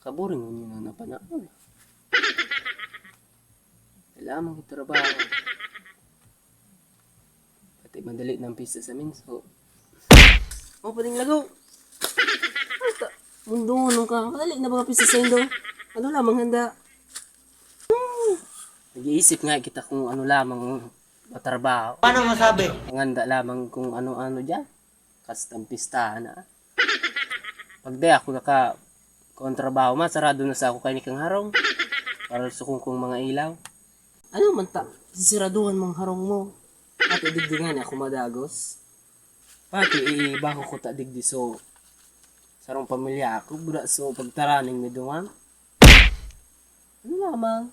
Makaboring mo na na panahon. Kailangan mong trabaho. Pati madali ng pista sa minso. Oh, paling lagaw. Basta, mundo nung ka. Madali na ba pista sa indo? Ano lamang handa? Hmm. Nag-iisip nga kita kung ano lamang matrabaho. Paano masabi? Panganda lamang kung ano-ano dyan. Custom pistahan na. Pag di ako naka kontrabaho ma, sarado na sa ako kay Nikang Harong. Para sa kung kung mga ilaw. Ano man ta, sisiraduhan mong harong mo. Pati digdingan ako madagos. Pati iibaho ko ta digdi so sarong pamilya ako, buda so pagtaraning mi dungan. Ano lamang?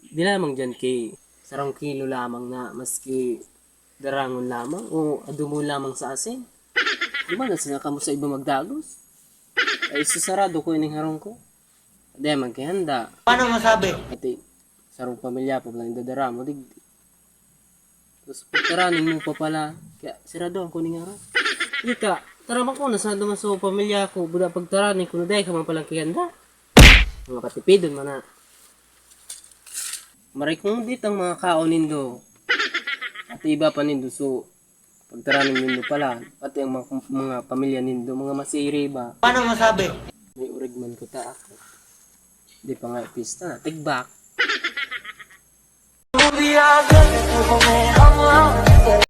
Di lamang dyan kay sarong kilo lamang na maski darangon lamang o adumo lamang sa asin. Di ba nasa ka mo sa iba magdagos? Ay susarado ko ining harong ko. Di magkihanda. Paano masabi? Pati sarong pamilya pa lang dadara mo digdi. Tapos pagtaraning mo pa pala, kaya sirado ko ning harong. Di ka, tara ko nasa naman sa pamilya ko, buda pagtaraning ko na dahil ka man palang kihanda. Mga patipidon man na. Maray kong dit ang mga kaon nindo. At iba pa nindo so pagtaraning nindo pala, pati ang mga, mga pamilya nindo, mga masiri ba, Paano masabi? may urigman ko ta ako. Di pa nga pista na, tigbak.